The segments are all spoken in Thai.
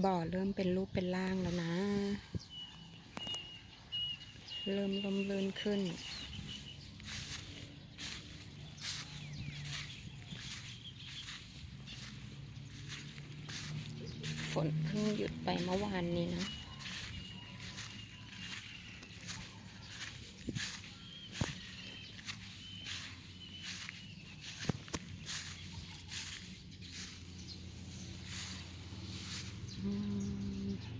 บ่อเริ่มเป็นรูปเป็นร่างแล้วนะ เริ่มลมเลื่นขึ้น ฝนเพิ่งหยุดไปเมื่อวานนี้นะ อืม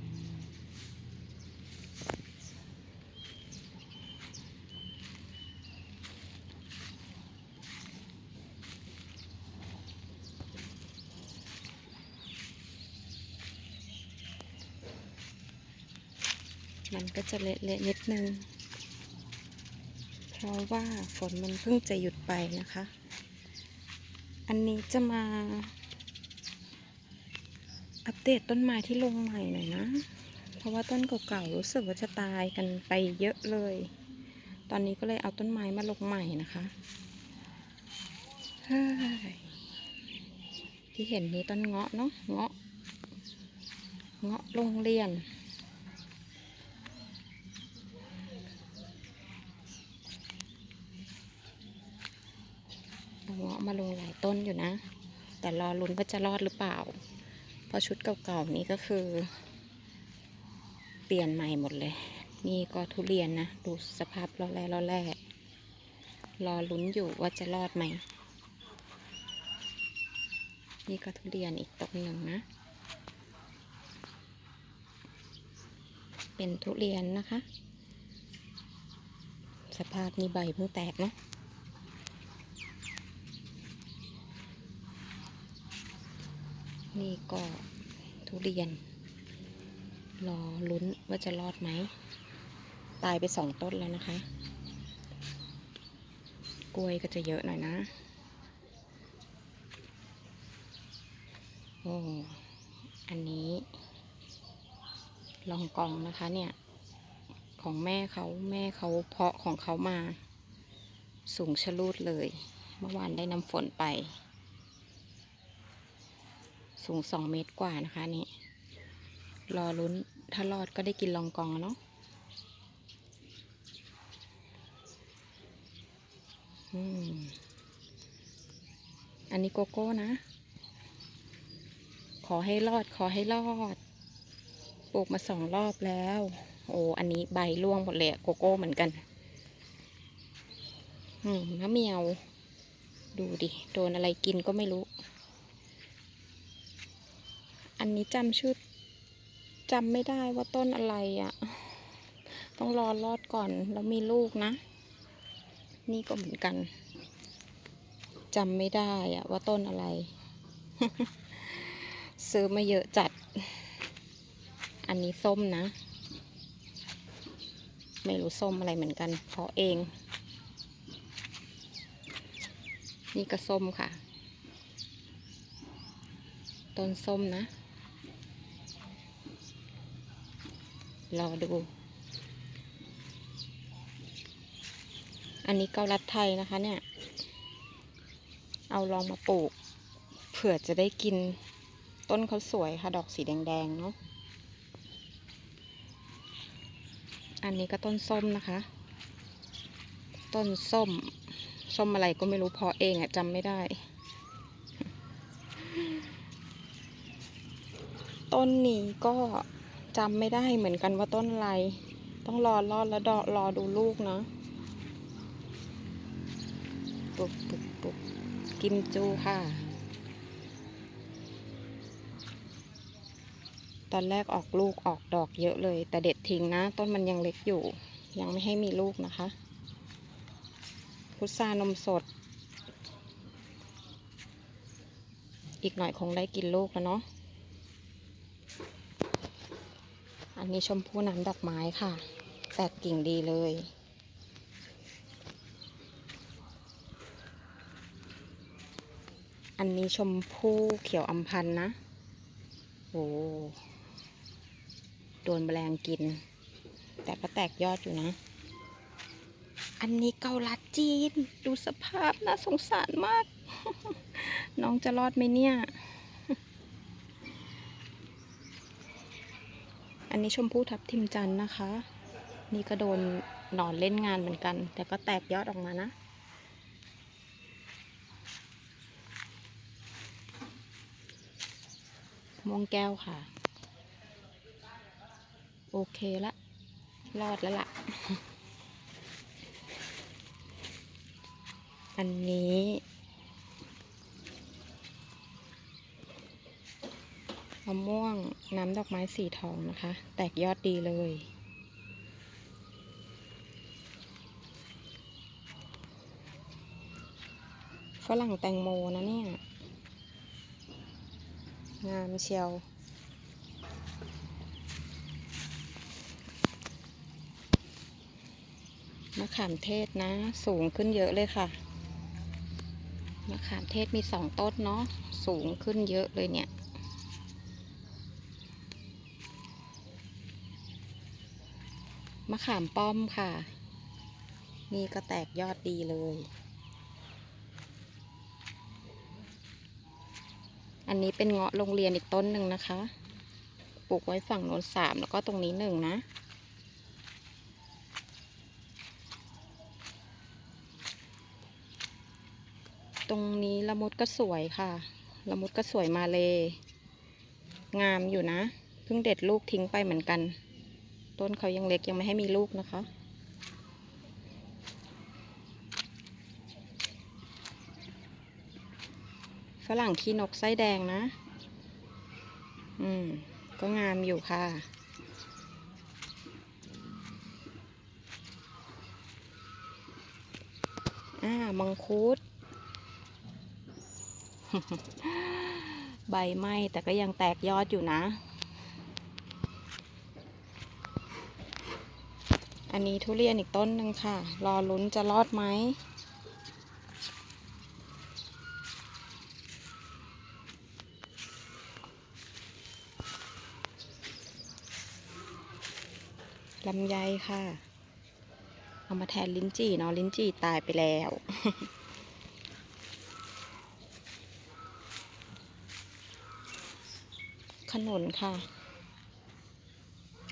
มันก็จะเละๆนิดนึง เพราะว่าฝนมันเพิ่งจะหยุดไปนะคะ อันนี้จะมาอัปเดตต้นไม้ที่ลงใหม่หน่อยนะ เพราะว่าต้นเก่าๆรู้สึกว่าจะตายกันไปเยอะเลย ตอนนี้ก็เลยเอาต้นไม้มาลงใหม่นะคะที่เห็นนี้ต้นเงาะเนาะเงาะเงาะโรงเรียน เอาเงาะ มาลงหลายต้นอยู่นะ แต่รอลุ้นว่าจะรอดหรือเปล่า เพราะชุดเก่าๆนี้ก็คือ เปลี่ยนใหม่หมดเลย นี่ก็ทุเรียนนะ ดูสภาพรอแร่รอแร่รอลุ้นอยู่ว่าจะรอดไหม นี่ก็ทุเรียนอีกต้นหนึ่งนะ เป็นทุเรียนนะคะ สภาพนี้ใบเพิ่งแตกเนาะ นี่ก็ทุเรียน รอลุ้นว่าจะรอดไหม ตายไปสองต้นแล้วนะคะ กล้วยก็จะเยอะหน่อยนะ โอ้ อันนี้ ลองกองนะคะเนี่ย ของแม่เขาแม่เขาเพาะของเขามา สูงชะลูดเลย เมื่อวานได้น้ำฝนไป สูงสองเมตรกว่านะคะนี่ รอลุ้นถ้ารอดก็ได้กินลองกองเนาะอืมอันนี้โกโก้นะ ขอให้รอดขอให้รอด ปลูกมาสองรอบแล้ว โอ้ อันนี้ใบร่วงหมดเลยโกโก้เหมือนกัน อืมมะเมียว ดูดิ โดนอะไรกินก็ไม่รู้ อันนี้จำชื่อจำไม่ได้ว่าต้นอะไรอะ่ะ ต้องรอรอดก่อนแล้วมีลูกนะ นี่ก็เหมือนกันจำไม่ได้อะว่าต้นอะไร ซื้อมาเยอะจัด อันนี้ส้มนะ ไม่รู้ส้มอะไรเหมือนกันเพาะเอง นี่ก็ส้มค่ะ ต้นส้มนะ รอดู อันนี้เกาลัดไทยนะคะเนี่ย เอาลองมาปลูก เผื่อจะได้กิน ต้นเขาสวยค่ะ ดอกสีแดงๆเนาะ อันนี้ก็ต้นส้มนะคะ ต้นส้ม ส้มอะไรก็ไม่รู้พาะเองอะจำไม่ได้ต้นนี้ก็ จำไม่ได้เหมือนกันว่าต้นอะไร ต้องรอรอดแล้วดอรอดูลูกเนาะปุบปุบปุบกิมจูค่ะ ตอนแรกออกลูกออกดอกเยอะเลย แต่เด็ดทิ้งนะ ต้นมันยังเล็กอยู่ ยังไม่ให้มีลูกนะคะ พุทรานมสด อีกหน่อยคงได้กินลูกแล้วเนาะ อันนี้ชมพู่น้ำดอกไม้ค่ะ แตกกิ่งดีเลย อันนี้ชมพู่เขียวอำพันนะ โอ้โดนแมลงกิน แต่ก็แตกยอดอยู่นะ อันนี้เกาลัดจีน ดูสภาพน่าสงสารมาก น้องจะรอดไหมเนี่ย อันนี้ชมพู่ทับทิมจันนะคะ นี่ก็โดนหนอนเล่นงานเหมือนกัน แต่ก็แตกยอดออกมานะ ม่วงแก้วค่ะ โอเคละ รอดแล้วล่ะ อันนี้ มะม่วงน้ำดอกไม้สีทองนะคะ แตกยอดดีเลย ฝรั่งแตงโมนะเนี่ย งามเชียวมะขามเทศนะ สูงขึ้นเยอะเลยค่ะมะขามเทศมีสองต้นเนาะสูงขึ้นเยอะเลยเนี่ย มะขามป้อมค่ะ นี่ก็แตกยอดดีเลย อันนี้เป็นเงาะโรงเรียนอีกต้นหนึ่งนะคะ ปลูกไว้ฝั่งโน้นสามแล้วก็ตรงนี้หนึ่งนะตรงนี้ละมุดก็สวยค่ะ ละมุดก็สวยมาเลย งามอยู่นะ เพิ่งเด็ดลูกทิ้งไปเหมือนกัน ต้นเขายังเล็กยังไม่ให้มีลูกนะคะ ฝรั่งขี้นกไส้แดงนะ อืม ก็งามอยู่ค่ะอ่ามังคุด ใบไหม้แต่ก็ยังแตกยอดอยู่นะ อันนี้ทุเรียนอีกต้นหนึ่งค่ะ รอลุ้นจะรอดไหม ลำไยค่ะ เอามาแทนลิ้นจี่เนาะลิ้นจี่ตายไปแล้วขนุนค่ะ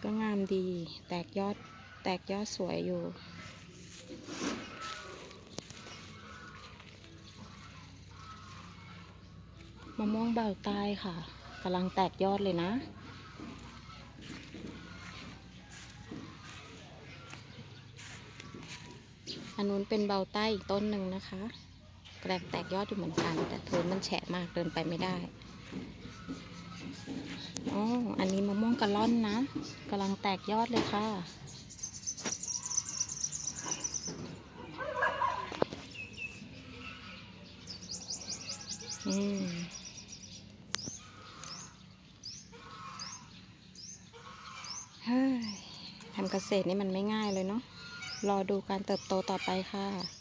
ก็งามดีแตกยอด แตกยอดสวยอยู่ มะม่วงเบาใต้ค่ะกำลังแตกยอดเลยนะอันนู้นเป็นเบาใต้อีกต้นหนึ่งนะคะกำลังแตกยอดอยู่เหมือนกัน แต่พื้นมันแฉะมากเดินไปไม่ได้อ๋ออันนี้มะม่วงกะล่อนนะกำลังแตกยอดเลยค่ะ เฮ้ยทำเกษตรนี่มันไม่ง่ายเลยเนาะรอดูการเติบโตต่อไปค่ะ